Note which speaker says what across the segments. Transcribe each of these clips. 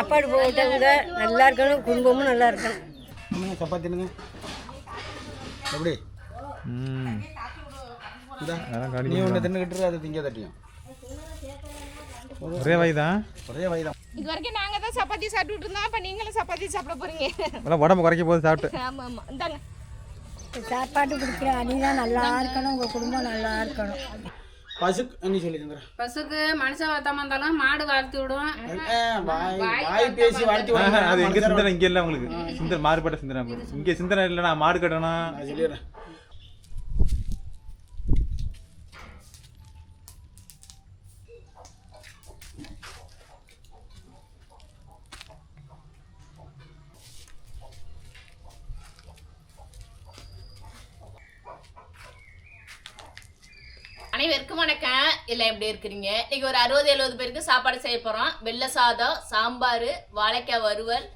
Speaker 1: சாப்பாடு போட்டவங்க நல்லா இருக்கணும் குடும்பமும் நல்லா இருக்கணும்.
Speaker 2: என்னங்க சப்பாத்தி என்னங்க? எப்படி? நீ ஒன்று தின்னுக்கிட்டு அதை திங்க தட்டியும்.
Speaker 3: ஒரே வயது? தான்
Speaker 2: ஒரே வயதான்
Speaker 4: இது வரைக்கும் நாங்க தான் சப்பாத்தி சாப்பிட்டுட்டு இருந்தோம் அப்ப நீங்களும் சப்பாத்தி சாப்பிட போறீங்க.
Speaker 3: அதெல்லாம் உடம்பு குறைக்க போது சாப்பிட்டு.
Speaker 4: ஆமா ஆமா. இந்தாங்க.
Speaker 1: சாப்பாடு கொடுக்குற அணிதான் நல்லா இருக்கணும் உங்கள் குடும்பம் நல்லா இருக்கணும்.
Speaker 2: பசுக்கு நீ சொல்லி தந்துடுறேன்
Speaker 5: பசுக்கு மனுஷன் வாத்தாம இருந்தாலும் மாடு வாழ்த்தி விடும்
Speaker 2: வாய் பேசி
Speaker 3: ஆஹா,
Speaker 2: விடுங்க.
Speaker 3: அது எங்க சிந்தனை இங்க இல்ல உங்களுக்கு. சிந்தனை மாறுபட்ட சிந்தனை. இங்க சிந்தனை இல்லைனா மாடு கட்டணும்.
Speaker 2: நான் சொல்லிடுறேன்.
Speaker 6: அனைவருக்கும் வணக்கம். எல்லாம் எப்படி இருக்கிறீங்க? இன்னைக்கு ஒரு அறுபது எழுபது பேருக்கு சாப்பாடு செய்ய போகிறோம் வெள்ளை சாதம் சாம்பார் வாழைக்காய் வறுவல்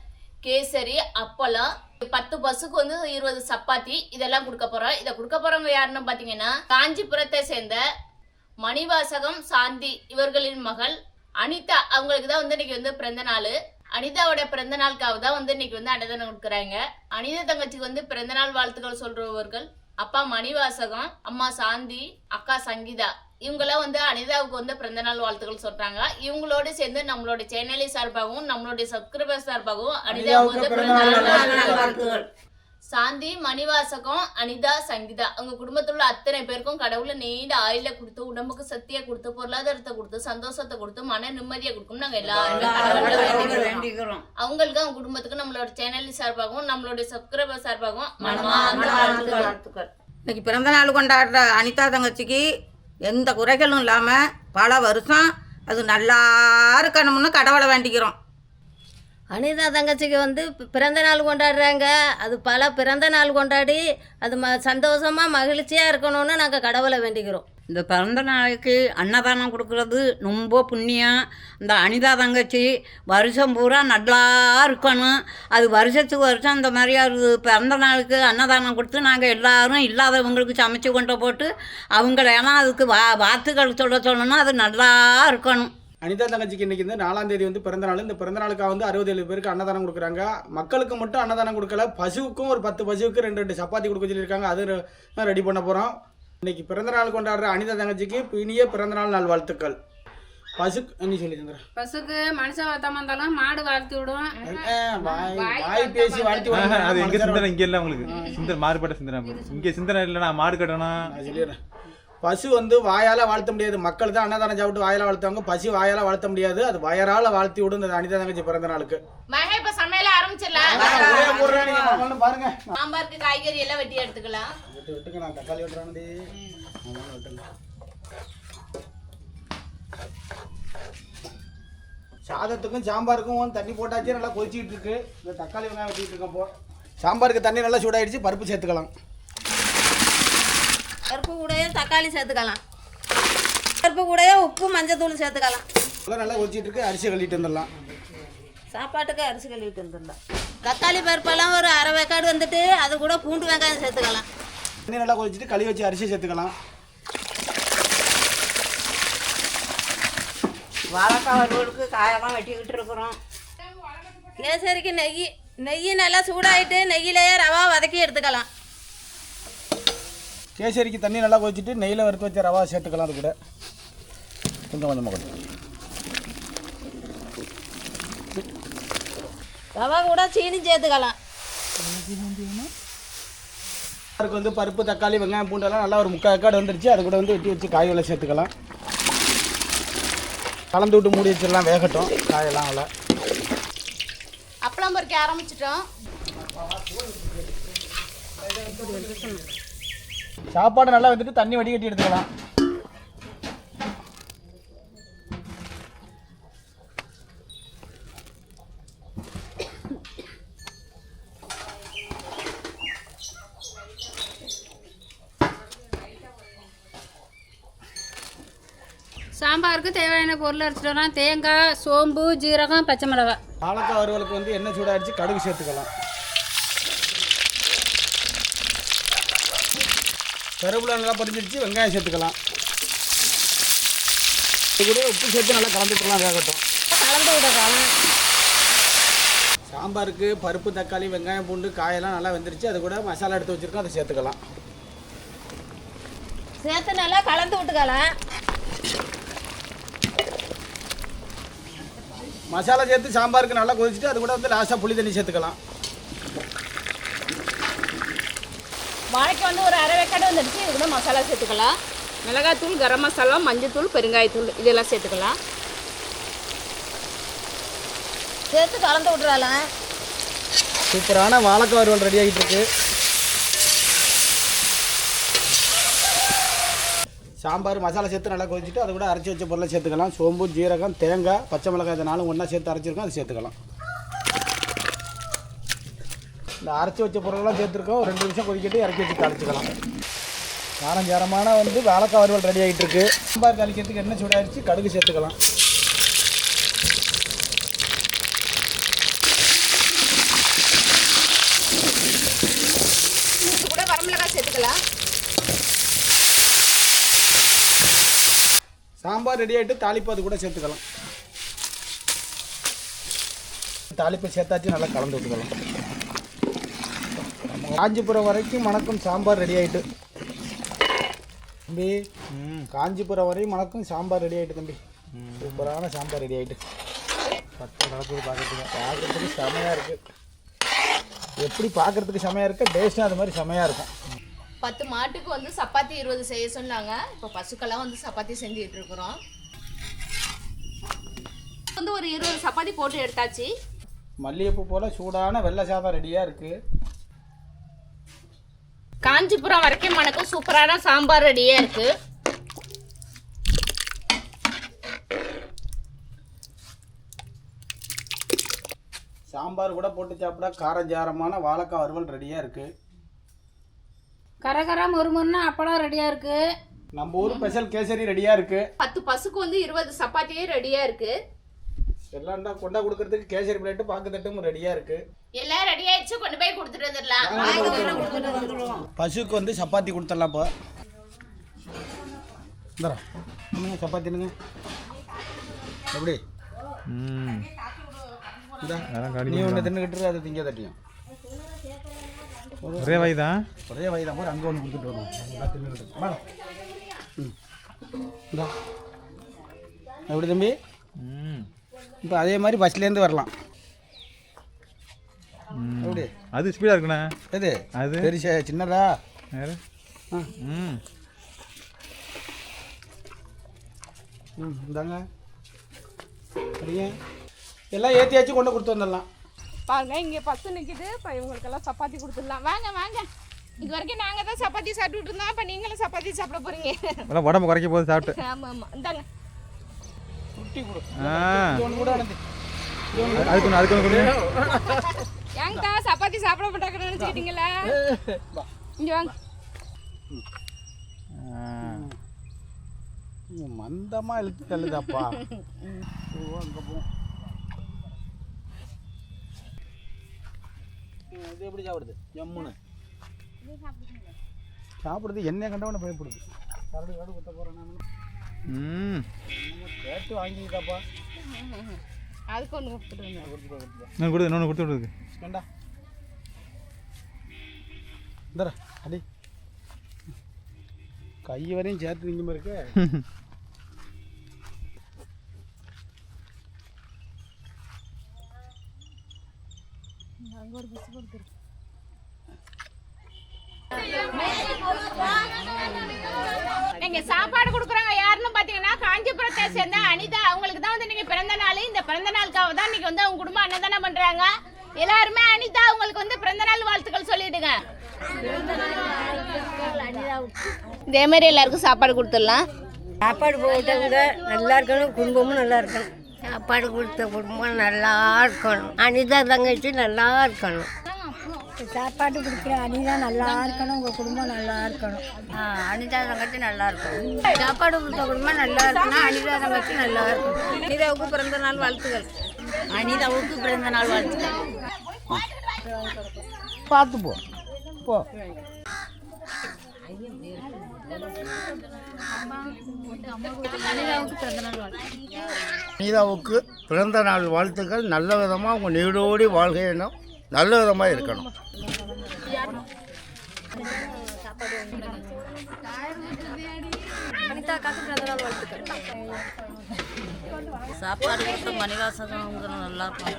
Speaker 6: கேசரி அப்பளம் பத்து பஸ்ஸுக்கு வந்து இருபது சப்பாத்தி. இதெல்லாம் கொடுக்க போகிறோம் இதை கொடுக்க போகிறவங்க யாருன்னு பார்த்தீங்கன்னா காஞ்சிபுரத்தை சேர்ந்த மணிவாசகம் சாந்தி இவர்களின் மகள் அனிதா. அவங்களுக்கு தான் வந்து இன்னைக்கு வந்து பிறந்த நாள். அனிதாவோட பிறந்த நாளுக்காக தான் வந்து இன்னைக்கு வந்து அன்னதானம் கொடுக்குறாங்க. அனிதா தங்கச்சிக்கு வந்து பிறந்த நாள் வாழ்த்துக்கள் சொல்றவர்கள். அப்பா மணிவாசகம் அம்மா சாந்தி அக்கா சங்கீதா. இவங்கெல்லாம் வந்து அனிதாவுக்கு வந்து பிறந்த நாள் வாழ்த்துக்கள் சொல்றாங்க. இவங்களோட சேர்ந்து நம்மளோட சேனலி சார்பாகவும் நம்மளுடைய சப்ஸ்கிரைபர் சார்பாகவும் அனிதாவுக்கு வந்து பிறந்த நாள் வாழ்த்துக்கள். சாந்தி மணிவாசகம் அனிதா சங்கீதா. அவங்க குடும்பத்துல உள்ள அத்தனை பேருக்கும் கடவுளை நீண்ட ஆயில கொடுத்து உடம்புக்கு சக்தியை கொடுத்து பொருளாதாரத்தை கொடுத்து சந்தோஷத்தை கொடுத்து மன நிம்மதியை கொடுக்கும் நாங்க எல்லாருமே அவங்களுக்கு அவங்க குடும்பத்துக்கு நம்மளோட சேனல் சார்பாகவும் நம்மளுடைய சப்ஸ்கிரைபர் சார்பாகவும்
Speaker 7: இன்னைக்கு பிறந்த நாள் கொண்டாடுற அனிதா தங்கச்சிக்கு எந்த குறைகளும் இல்லாமல் பல வருஷம் அது நல்லா இருக்கணும்னு கடவுளை வேண்டிக்கிறோம்.
Speaker 1: அனிதா தங்கச்சிக்கு வந்து பிறந்த நாள் கொண்டாடுறாங்க. அது பல பிறந்த நாள் கொண்டாடி அது ம சந்தோஷமாக மகிழ்ச்சியாக இருக்கணும்னு நாங்கள் கடவுளை வேண்டிக்கிறோம்.
Speaker 8: இந்த பிறந்த நாளைக்கு அன்னதானம் கொடுக்குறது ரொம்ப புண்ணியம். இந்த அனிதா தங்கச்சி வருஷம் பூரா நல்லா இருக்கணும். அது வருஷத்துக்கு வருஷம் இந்த மாதிரி ஒரு பிறந்த நாளுக்கு அன்னதானம் கொடுத்து நாங்கள் எல்லாரும் இல்லாதவங்களுக்கு சமைச்சு கொண்டு போட்டு அவங்களெல்லாம் அதுக்கு வா வாத்துக்கள் சொல்ல சொல்லணும் அது நல்லா இருக்கணும்.
Speaker 2: அனிதா தங்கச்சிக்கு இன்னைக்கு வந்து நாலாம் தேதி வந்து பிறந்த நாள். இந்த பிறந்த நாளுக்காக வந்து அறுபது ஏழு பேருக்கு அன்னதானம் கொடுக்குறாங்க. மக்களுக்கு மட்டும் அன்னதானம் கொடுக்கல. பசுவுக்கும் ஒரு பத்து பசுவுக்கு ரெண்டு ரெண்டு சப்பாத்தி கொடுக்க சொல்லியிருக்காங்க. அது ரெடி பண்ண போகிறோம் இன்னைக்கு பிறந்த நாள் கொண்டாடுற அனிதா தங்கச்சிக்கு இனிய பிறந்த நாள் நாள் வாழ்த்துக்கள். பசுக்கு நீ சொல்லி தந்துடுறேன்
Speaker 5: பசுக்கு மனுஷன் வாத்தாம இருந்தாலும் மாடு வாழ்த்தி விடும்
Speaker 2: வாய் பேசி விடுங்க.
Speaker 3: அது எங்க சிந்தனை? இங்க இல்ல உங்களுக்கு சிந்தனை மாறுபட்ட சிந்தனை. இங்க சிந்தனை இல்லைனா மாடு கட்டணும்.
Speaker 2: நான் சொல்லிடுறேன். பசு வந்து வாயால் வாழ்த்த முடியாது. மக்கள் தான் அன்னதானம் சாப்பிட்டு வாயால் வாழ்த்துவாங்க. பசு வாயால் வாழ்த்த முடியாது. அது வயரால் வாழ்த்தி விடும் இந்த அனிதா தங்கச்சி பிறந்த நாளுக்கு.
Speaker 6: மகே இப்ப சமையல ஆரம்பிச்சிடலாம்
Speaker 2: பாருங்க.
Speaker 6: சாம்பாருக்கு காய்கறி எல்லாம் வெட்டி எடுத்துக்கலாம்.
Speaker 2: விட்டு விட்டுங்க. நான் தக்காளி வெட்டுறானே சாதத்துக்கும் சாம்பாருக்கும் தண்ணி போட்டாச்சு. நல்லா கொதிச்சிட்டு இருக்கு. இந்த தக்காளி வெங்காயம் வெட்டிட்டு இருக்கோம் சாம்பாருக்கு தண்ணி நல்லா சூடாயிடுச்சு. பருப்பு சேர்த்துக்கலாம்.
Speaker 1: பருப்பு கூடயே தக்காளி சேர்த்துக்கலாம். பருப்பு கூடயே உப்பு மஞ்சத்தூள் சேர்த்துக்கலாம்.
Speaker 2: நல்லா கொதிச்சிட்டு இருக்கு அரிசி கழுவிட்டு வந்துடலாம்.
Speaker 1: சாப்பாட்டுக்கு அரிசி கழுவிட்டு வந்துடலாம். தக்காளி பருப்பெல்லாம் ஒரு அரை வேக்காடு வந்துட்டு அது கூட பூண்டு வெங்காயம் சேர்த்துக்கலாம்.
Speaker 2: தண்ணி நல்லா கொதிச்சிட்டு கழுவி வச்சு அரிசி சேர்த்துக்கலாம்.
Speaker 7: வாழைக்காய் வறுவலுக்கு காயெல்லாம் வெட்டிக்கிட்டு இருக்கிறோம்.
Speaker 1: கேசரிக்கு நெய் நெய் நல்லா சூடாயிட்டு நெய்யிலேயே ரவா வதக்கி எடுத்துக்கலாம்.
Speaker 2: கேசரிக்கு தண்ணி நல்லா கொதிச்சிட்டு நெய்யில் வறுத்து வச்ச ரவா சேர்த்துக்கலாம் அது கூட. கொஞ்சம் கொஞ்சமாக கொஞ்சம்
Speaker 1: ரவா கூட சீனி சேர்த்துக்கலாம்.
Speaker 2: அதுக்கு வந்து பருப்பு தக்காளி வெங்காயம் பூண்டெல்லாம் நல்லா ஒரு முக்கால் ஏக்காடு வந்துருச்சு. அது கூட வந்து வெட்டி வச்சு காய்களை சேர்த்துக்கலாம். கலந்து விட்டு மூடி வச்சிடலாம் வேகட்டும். காயெல்லாம் நல்லா.
Speaker 6: அப்பளம் பொறிக்க ஆரம்பிச்சிட்டோம்.
Speaker 2: சாப்பாடு நல்லா வந்துட்டு தண்ணி வடிகட்டி எடுத்துக்கலாம்.
Speaker 5: சாம்பாருக்கு தேவையான பொருள் அரைச்சிட்டு வரோம் தேங்காய் சோம்பு ஜீரகம் பச்சை மிளகாய்.
Speaker 2: வாழைக்காய் வறுவலுக்கு வந்து எண்ணெய் சூடாகிடுச்சு கடுகு சேர்த்துக்கலாம். கருவேப்பிலை நல்லா பொரிஞ்சிருச்சு வெங்காயம் சேர்த்துக்கலாம். இது கூட உப்பு சேர்த்து நல்லா கலந்துக்கலாம் வேகட்டும்.
Speaker 1: கலந்து விடலாம்.
Speaker 2: சாம்பாருக்கு பருப்பு தக்காளி வெங்காயம் பூண்டு காயெல்லாம் நல்லா வெந்துருச்சு. அது கூட மசாலா எடுத்து வச்சுருக்கோம் அதை சேர்த்துக்கலாம்.
Speaker 1: சேர்த்து நல்லா கலந்து விட்டுக்கலாம்
Speaker 2: மசாலா சேர்த்து சாம்பாருக்கு நல்லா கொதிச்சுட்டு அது கூட வந்து லாஸ்ட்டாக புளி தண்ணி சேர்த்துக்கலாம்.
Speaker 6: வாழைக்காய் வந்து ஒரு அரை வேக்காடு வந்துடுச்சு. இது கூட மசாலா சேர்த்துக்கலாம். மிளகாத்தூள் கரம் மசாலா மஞ்சத்தூள் பெருங்காயத்தூள் இதெல்லாம் சேர்த்துக்கலாம்.
Speaker 1: சேர்த்து கலந்து விட்டுறாலாம்
Speaker 2: சூப்பரான வாழைக்காய் வறுவல் ரெடி ஆகிட்டு இருக்கு. சாம்பார் மசாலா சேர்த்து நல்லா கொதிச்சுட்டு அது கூட அரைச்சி வச்ச பொருளை சேர்த்துக்கலாம். சோம்பு ஜீரகம் தேங்காய் பச்சை மிளகாய் இதை நாலும் ஒன்றா சேர்த்து அரைச்சிருக்கோம் அதை சேர்த்துக்கலாம். இந்த அரைச்சி வச்ச பொருளெல்லாம் சேர்த்துருக்கோம். ஒரு ரெண்டு நிமிஷம் கொதிக்கிட்டு இறக்கி வச்சு தாளிச்சுக்கலாம். காரம் சாரமான வந்து வாழைக்காய் வறுவல் ரெடி ஆகிட்டு இருக்கு சாம்பார் தாளிக்கிறதுக்கு எண்ணெய் சூடாயிருச்சு கடுகு சேர்த்துக்கலாம்.
Speaker 6: சேர்த்துக்கலாம்.
Speaker 2: சாம்பார் ரெடி ஆகிட்டு தாளிப்பு அது கூட சேர்த்துக்கலாம். தாளிப்பு சேர்த்தாச்சு நல்லா கலந்து விட்டுக்கலாம். காஞ்சிபுரம் வரைக்கும் மணக்கும் சாம்பார் ரெடி ஆகிட்டு தம்பி காஞ்சிபுரம் வரையும் மணக்கும் சாம்பார் ரெடி ஆகிட்டு தம்பி. சூப்பரான சாம்பார் ரெடி ஆகிட்டு பச்சை கலப்பு பார்க்கறதுக்கு பார்க்கறதுக்கு செமையாக இருக்குது எப்படி பார்க்கறதுக்கு செமையாக இருக்கு? டேஸ்ட்டும் அது மாதிரி செமையாக இருக்கும்.
Speaker 6: பத்து மாட்டுக்கு வந்து சப்பாத்தி இருபது செய்ய சொன்னாங்க. இப்போ பசுக்கெல்லாம் வந்து சப்பாத்தி செஞ்சுட்டு இருக்கிறோம். வந்து ஒரு இருபது சப்பாத்தி போட்டு எடுத்தாச்சு.
Speaker 2: மல்லிகைப்பூ போல் சூடான வெள்ளை சாதம் ரெடியாக இருக்குது
Speaker 6: காஞ்சிபுரம் வரைக்கும் மணக்கும் சூப்பரான சாம்பார் ரெடியாக இருக்கு.
Speaker 2: சாம்பார் கூட போட்டு சாப்பிட காரஞ்சாரமான வாழைக்காய் வறுவல் ரெடியாக இருக்குது
Speaker 5: கரகர முறுமுறுன்னு அப்பளம் ரெடியாக இருக்குது
Speaker 2: நம்ம ஊர் ஸ்பெஷல் கேசரி ரெடியாக இருக்குது
Speaker 6: பத்து பசுக்கு வந்து இருபது சப்பாத்தியே ரெடியாக இருக்கு.
Speaker 2: எல்லாம் தான் கொண்டா கொடுக்கறதுக்கு கேசரி பிளேட்டு பாக்கு தட்டும் ரெடியாக இருக்குது
Speaker 6: எல்லாம் ரெடி ஆயிடுச்சு கொண்டு போய் கொடுத்துட்டு வந்துடலாம்.
Speaker 2: பசுக்கு வந்து சப்பாத்தி கொடுத்துடலாம் இப்போ. இந்தரா என்னங்க சப்பாத்தி என்னங்க? எப்படி? நீ ஒன்று தின்னுக்கிட்டு அதை திங்க தட்டியும்.
Speaker 3: ஒரே வயது? தான்
Speaker 2: ஒரே வயதான் போது அங்கே ஒன்று கொடுத்துட்டு வரணும் நல்லா தின்னுக்கிட்டு வாடா. ம். இந்தா. எப்படி தம்பி?
Speaker 3: ம்.
Speaker 2: இப்போ அதே மாதிரி பஸ்லேருந்து வரலாம்.
Speaker 3: ம்.
Speaker 2: எப்படி?
Speaker 3: அது ஸ்பீடாக இருக்குண்ணே.
Speaker 2: எது?
Speaker 3: அது.
Speaker 2: பெருசா சின்னதா?
Speaker 3: யாரு
Speaker 2: ஆ.
Speaker 3: ம்.
Speaker 2: ம் இந்தாங்க. சரிங்க எல்லாம் ஏற்றியாச்சு கொண்டு கொடுத்து வந்துடலாம்.
Speaker 4: பாருங்க இங்கே பத்து நிற்கிது இப்போ இவங்களுக்கெல்லாம் சப்பாத்தி கொடுத்துடலாம். வாங்க வாங்க. இது வரைக்கும் நாங்கள் தான் சப்பாத்தி சாப்பிட்டுட்டு இருந்தோம். இப்போ நீங்களும் சப்பாத்தி சாப்பிட போகிறீங்க
Speaker 3: உடம்பு குறைக்க போகுது சாப்பிட்டு.
Speaker 4: ஆமாம் ஆமாம் இந்தாங்க.
Speaker 3: அதுக்கு அதுக்கு கொடு
Speaker 4: ஏங்கக்கா சப்பாத்தி சாப்பிட மாட்டாங்கன்னு நினச்சிக்கிட்டீங்களா? இங்கே வாங்க.
Speaker 3: ஆ.
Speaker 2: மந்தமாக இழுத்து தள்ளுதாப்பா. அங்கே போ. இது எப்படி சாப்பிடுது? ஜம்முன்னு சாப்பிடுது. என்ன கண்டவன பயப்படுது. கரடு கரடு குத்த போகிறேன் நான்.
Speaker 3: ம்.
Speaker 2: கேட்டு வாங்கிட்டாப்பா
Speaker 4: அதுக்கு ஒன்று கொடுத்துட்டு
Speaker 3: இன்னொன்று கொடு இன்னொன்று கொடுத்து விடுது
Speaker 2: வேண்டா இந்தர அடி. கை வரையும் சேர்த்து நிற்கும் இருக்க.
Speaker 6: நீங்க சாப்பாடு கொடுக்குறாங்க யாருன்னு பாத்தீங்கன்னா காஞ்சிபுரத்தை சேர்ந்த அனிதா அவங்களுக்கு தான் வந்து நீங்க பிறந்த நாள் இந்த பிறந்த நாளுக்காக தான் இன்னைக்கு வந்து அவங்க குடும்பம் அன்னதானம் பண்றாங்க? எல்லாருமே அனிதா அவங்களுக்கு வந்து பிறந்த நாள் வாழ்த்துக்கள் சொல்லிடுங்க. இதே மாதிரி எல்லாருக்கும் சாப்பாடு கொடுத்துடலாம்.
Speaker 9: சாப்பாடு போட்டவங்க நல்லா இருக்கணும். குடும்பமும் நல்லா இருக்கணும். சாப்பாடு கொடுத்த குடும்பம் நல்லா இருக்கணும். அனிதா தங்கச்சி நல்லா இருக்கணும். சாப்பாடு கொடுக்குற அனிதா நல்லா இருக்கணும். உங்கள் குடும்பம் நல்லா இருக்கணும். அனிதா தங்கச்சி நல்லா இருக்கணும். சாப்பாடு கொடுத்த குடும்பம் நல்லா இருக்கணும். அனிதா தங்கச்சி நல்லா இருக்கணும்.
Speaker 7: அனிதாவுக்கு பிறந்த நாள் வாழ்த்துக்கள்.
Speaker 9: அனிதாவுக்கு பிறந்த நாள் வாழ்த்துக்கள்.
Speaker 2: பார்த்து போ போ.
Speaker 10: அனிதாவுக்கு பிறந்த நாள் வாழ்த்துக்கள். நல்ல விதமாக அவங்க நீடோடி வாழ்க எண்ணம் நல்ல விதமாக இருக்கணும்.
Speaker 11: சாப்பாடு கொடுத்து மணிவாசகம் நல்லா இருக்கும்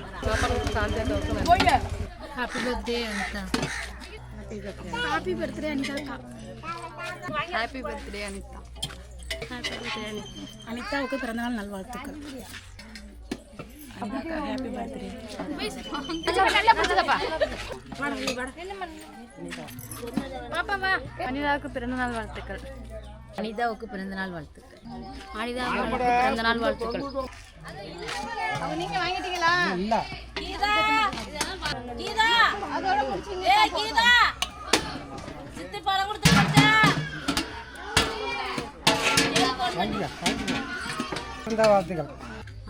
Speaker 4: happy birthday Anitha. Happy birthday Anitha. Happy birthday Anitha. Happy birthday Anitha. அனிதாவுக்கு பிறந்தநாள் நல்வாழ்த்துக்கள். ஹாப்பி பர்த்டே அனிதாவுக்கு பிறந்தநாள் வாழ்த்துக்கள்.
Speaker 12: அனிதாவுக்கு பிறந்தநாள் வாழ்த்துக்கள். அனிதாவுக்கு பிறந்தநாள் வாழ்த்துக்கள்.
Speaker 6: நீங்க வாங்கிட்டீங்களா?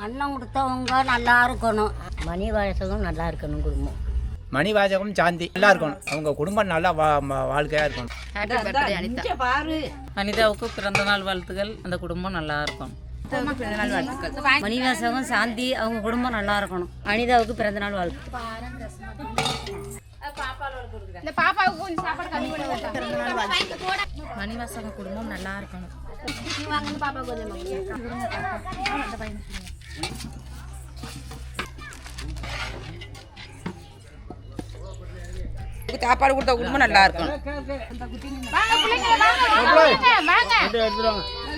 Speaker 9: அண்ணன் கொடுத்தவங்க நல்லா இருக்கணும். மணி வயசகம் நல்லா இருக்கணும் குடும்பம்.
Speaker 13: மணி வாசகம் சாந்தி நல்லா இருக்கணும். அவங்க குடும்பம் நல்லா வா ம- வாழ்க்கையா இருக்கணும்.
Speaker 12: Happy birthday Anitha.
Speaker 11: பாரு.
Speaker 4: அனிதாவுக்கு பிறந்தநாள் வாழ்த்துக்கள். அந்த குடும்பம் நல்லா இருக்கும்.
Speaker 12: பிறந்தநாள் வாழ்த்துக்கள்.
Speaker 9: மணிவாசகம் சாந்தி அவங்க குடும்பம் நல்லா இருக்கணும். அனிதாவுக்கு பிறந்தநாள் வாழ்த்து
Speaker 6: இந்த பாப்பாவுக்கு கொஞ்சம் சாப்பாடு கம்மி பண்ணி
Speaker 12: மணிவாசகம் குடும்பம் நல்லா இருக்கணும்.
Speaker 7: சாப்பாடு கொடுத்த குடும்பம் நல்லா இருக்கும்.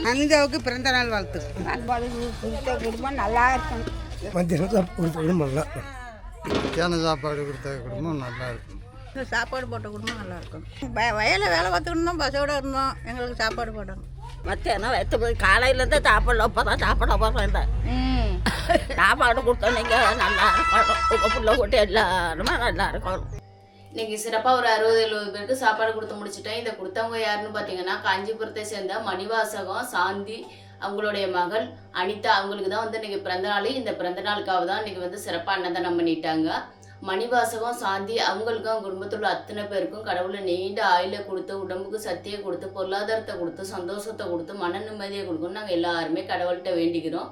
Speaker 7: அனிதாவுக்கு பிறந்த நாள் வாழ்த்து.
Speaker 9: குடும்பம் நல்லா இருக்கணும்
Speaker 10: மத்தியானம் சாப்பாடு கொடுத்த குடும்பம் நல்லா மத்தியான சாப்பாடு கொடுத்த குடும்பம் நல்லா இருக்கும்.
Speaker 7: சாப்பாடு போட்ட குடும்பம் நல்லா இருக்கும். வயலில் வேலை பார்த்துக்கிட்டு இருந்தோம் பஸ்ஸோட இருந்தோம். எங்களுக்கு சாப்பாடு போடணும்
Speaker 11: மத்தியானம் வைத்து போய் காலையிலேருந்து சாப்பிடல இப்போ தான் சாப்பிட போகிறேன் சாப்பாடு கொடுத்தா நீங்கள் நல்லா இருக்கணும். உங்கள் பிள்ளை கூட்டி எல்லாருமே நல்லா இருக்கணும்.
Speaker 12: இன்னைக்கு சிறப்பாக ஒரு அறுபது எழுபது பேருக்கு சாப்பாடு கொடுத்து முடிச்சிட்டேன். இதை கொடுத்தவங்க யாருன்னு பார்த்தீங்கன்னா காஞ்சிபுரத்தை சேர்ந்த மணிவாசகம் சாந்தி அவங்களுடைய மகள் அனிதா. அவங்களுக்கு தான் வந்து இன்னைக்கு பிறந்த நாள். இந்த பிறந்த நாளுக்காக தான் இன்னைக்கு வந்து சிறப்பாக அன்னதானம் பண்ணிட்டாங்க. மணிவாசகம் சாந்தி அவங்களுக்கும் அவங்க குடும்பத்தில் உள்ள அத்தனை பேருக்கும் கடவுளை நீண்ட ஆயில கொடுத்து உடம்புக்கு சக்தியை கொடுத்து பொருளாதாரத்தை கொடுத்து சந்தோஷத்தை கொடுத்து மன நிம்மதியை கொடுக்கணும்னு நாங்கள் எல்லாருமே கடவுள்கிட்ட வேண்டிக்கிறோம்.